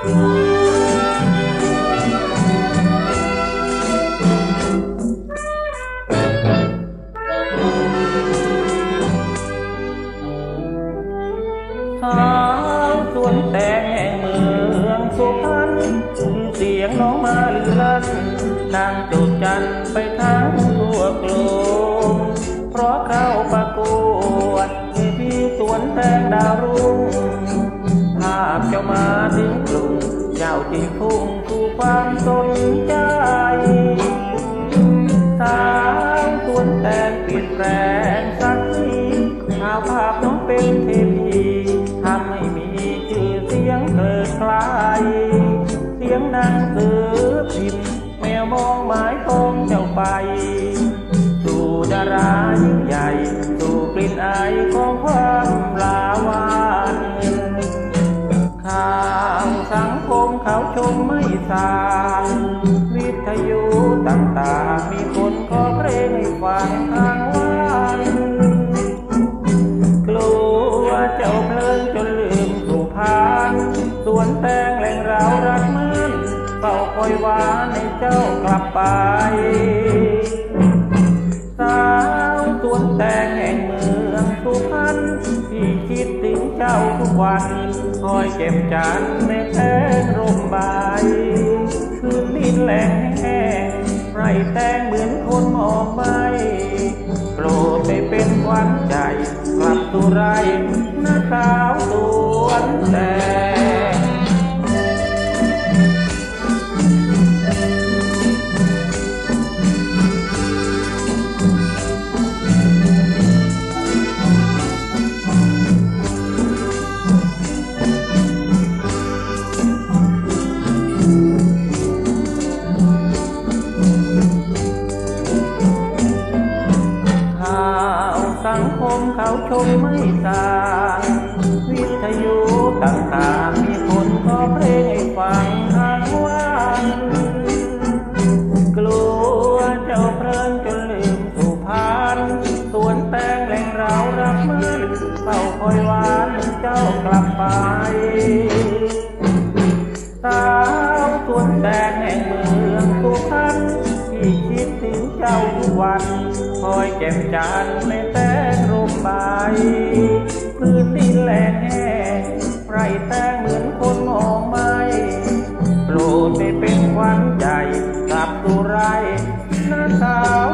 สาวสวนแตงแห่งเมืองสุพรรณเสียงน้องมาลือลั่นนางจุดจันไปทั้งทั่วกรุงเพราะเข้าประกวดที่สวนแตงดาวรุ่งภาพเจ้ามาถึง เจ้าที่พุ่งสู่ความสนใจสาวสวนแตงเปลี่ยนแปลงสักทีข่าวภาพน้องเป็นเทพีทำให้มีชื่อเสียงเกิดคลายเสียงนังสือพิมพ์แมวมองหมายปองเจ้าไป ยุต่างๆ มีคนขอเพลงให้ฟังทางวันกลัวเจ้าเพลินจนลืมสุพรรณสวนแตงแหล่งรารักมันเฝ้าคอยหวานให้เจ้ากลับไป สาวสวนแตงแห่งเมืองสุพรรณที่คิดถึงเจ้าทุกวันคอยเก็บจานในแทนร่มใบ แหลงแห้งไรแต่งเหมือนคนมองไปโปรดไปเป็นขวัญใจ กลับตัวไรหน้าสาวสวนแต มเขาชมไม่สางวิทยุต่างๆมีคนขอเพลงให้ฟังทางวันกลัวเจ้าเพลินจนลืมสุพรรณสวนแตงแหล่งเรารับมันเฝ้าคอยหวานเจ้ากลับไป คอยเก็บจานในแตงร่มใบพื้นดินแหลกแห้งไรแตงเหมือนคนมองไม่โปรดไปเป็นควันใหญ่กลับตัวไรน้าสาว